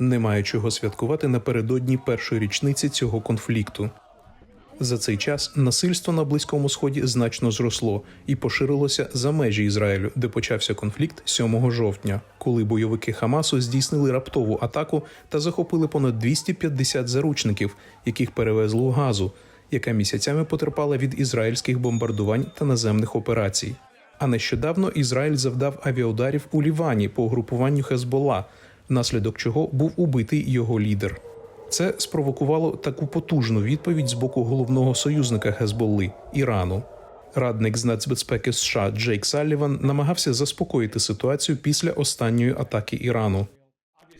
Немає чого святкувати напередодні першої річниці цього конфлікту. За цей час насильство на близькому сході значно зросло і поширилося за межі Ізраїлю, де почався конфлікт 7 жовтня, коли бойовики Хамасу здійснили раптову атаку та захопили понад 250 заручників, яких перевезли у газу, яка місяцями потерпала від ізраїльських бомбардувань та наземних операцій. А нещодавно Ізраїль завдав авіаударів у Лівані по угрупуванню Хезбола, внаслідок чого був убитий його лідер. Це спровокувало таку потужну відповідь з боку головного союзника Хезболли Ірану. Радник з нацбезпеки США Джейк Салліван намагався заспокоїти ситуацію після останньої атаки Ірану.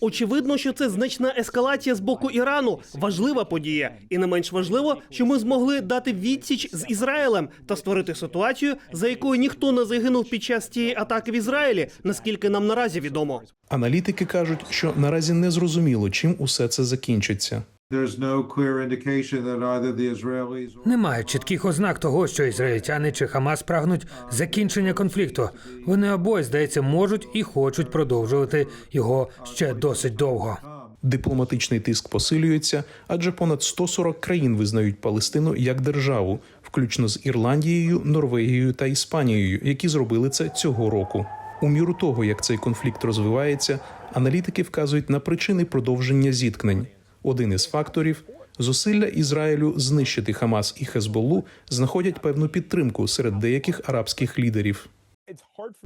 Очевидно, що це значна ескалація з боку Ірану, важлива подія, і не менш важливо, що ми змогли дати відсіч з Ізраїлем та створити ситуацію, за якою ніхто не загинув під час цієї атаки в Ізраїлі, наскільки нам наразі відомо. Аналітики кажуть, що наразі не зрозуміло, чим усе це закінчиться. There's no clear indication that either the Israelis or Немає чітких ознак того, що ізраїльтяни чи Хамас прагнуть закінчення конфлікту. Вони обоє, здається, можуть і хочуть продовжувати його ще досить довго. Дипломатичний тиск посилюється, адже понад 140 країн визнають Палестину як державу, включно з Ірландією, Норвегією та Іспанією, які зробили це цього року. У міру того, як цей конфлікт розвивається, аналітики вказують на причини продовження зіткнень. Один із факторів зусилля Ізраїлю знищити Хамас і Хезболлу знаходять певну підтримку серед деяких арабських лідерів.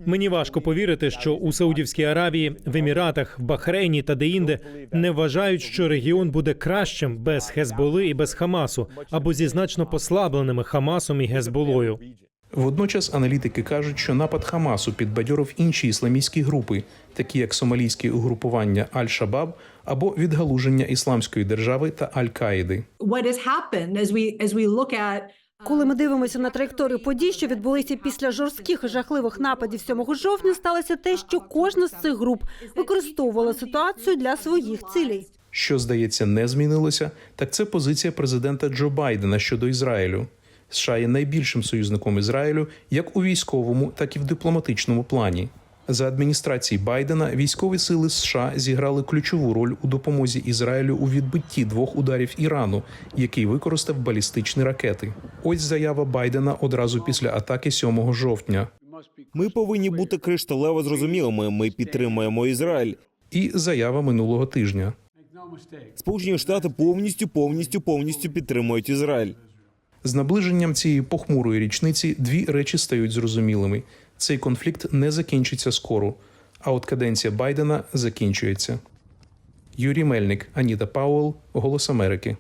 Мені важко повірити, що у Саудівській Аравії, в Еміратах, в Бахрейні та деінде не вважають, що регіон буде кращим без Хезболи і без Хамасу, або зі значно послабленими Хамасом і Гезболою. Водночас аналітики кажуть, що напад Хамасу підбадьорив інші ісламістські групи, такі як сомалійське угрупування Аль-Шабаб або відгалуження ісламської держави та Аль-Каїди. at Коли ми дивимося на траєкторію подій, що відбулися після жорстких і жахливих нападів 7 жовтня, сталося те, що кожна з цих груп використовувала ситуацію для своїх цілей. Що здається не змінилося, так це позиція президента Джо Байдена щодо Ізраїлю. США є найбільшим союзником Ізраїлю як у військовому, так і в дипломатичному плані. За адміністрації Байдена військові сили США зіграли ключову роль у допомозі Ізраїлю у відбитті двох ударів Ірану, який використав балістичні ракети. Ось заява Байдена одразу після атаки 7 жовтня. Ми повинні бути кришталево зрозумілими. Ми підтримуємо Ізраїль. І заява минулого тижня. Сполучені Штати повністю, повністю, повністю підтримують Ізраїль. З наближенням цієї похмурої річниці дві речі стають зрозумілими: цей конфлікт не закінчиться скоро, а от каденція Байдена закінчується. Юрій Мельник, Аніта Пауел, Голос Америки.